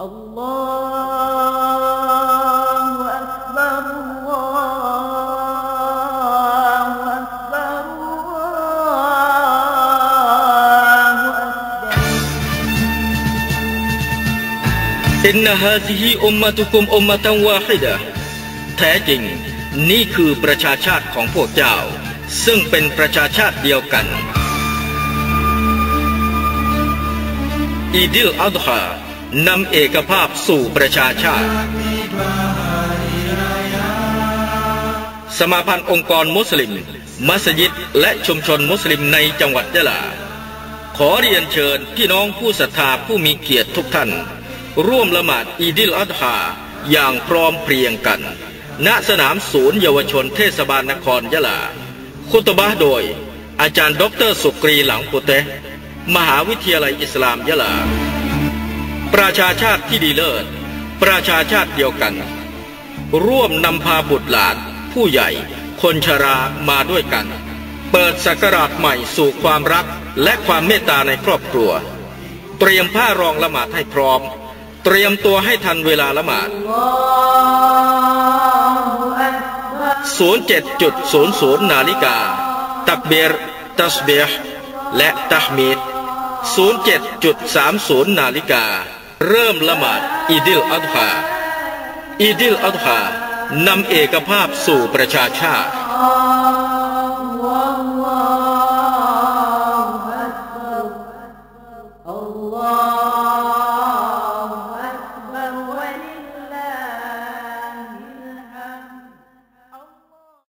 الله أكبر الله أكبر الله أكبر إن هذه أمتكم أمة واحدة แท้จริง นี่คือประชาชาติของพวกเจ้า ซึ่งเป็นประชาชาติเดียวกัน อีดิลอัลฮา นำเอกภาพสู่ประชาชาติ สมาพันธ์องค์กรมุสลิม มัสยิดและชุมชนมุสลิมในจังหวัดยะลา ขอเรียนเชิญพี่น้องผู้ศรัทธาผู้มีเกียรติทุกท่าน ร่วมละหมาดอีดิลอัดฮาอย่างพร้อมเพรียงกัน ณสนามศูนย์เยาวชนเทศบาลนครยะลา คุตบะโดย อาจารย์ดรสุกรีหลังปุเตมหาวิทยาลัยอิสลามยะลา ประชาชาติที่ดีเลิศ ประชาชาติเดียวกัน ร่วมนำพาบุตรหลาน ผู้ใหญ่ คนชรามาด้วยกัน เปิดสักราชใหม่สู่ความรักและความเมตตาในครอบครัว เตรียมผ้ารองละหมาดให้พร้อม เตรียมตัวให้ทันเวลาละหมาด 07.00 นาฬิกา ตักเบรตัสเบห์และตัฮมิด07.30 นาฬิกา เริ่มละหมาดอีดิลอัดฮาอีดิลอัดฮานำเอกภาพสู่ประชาชาติ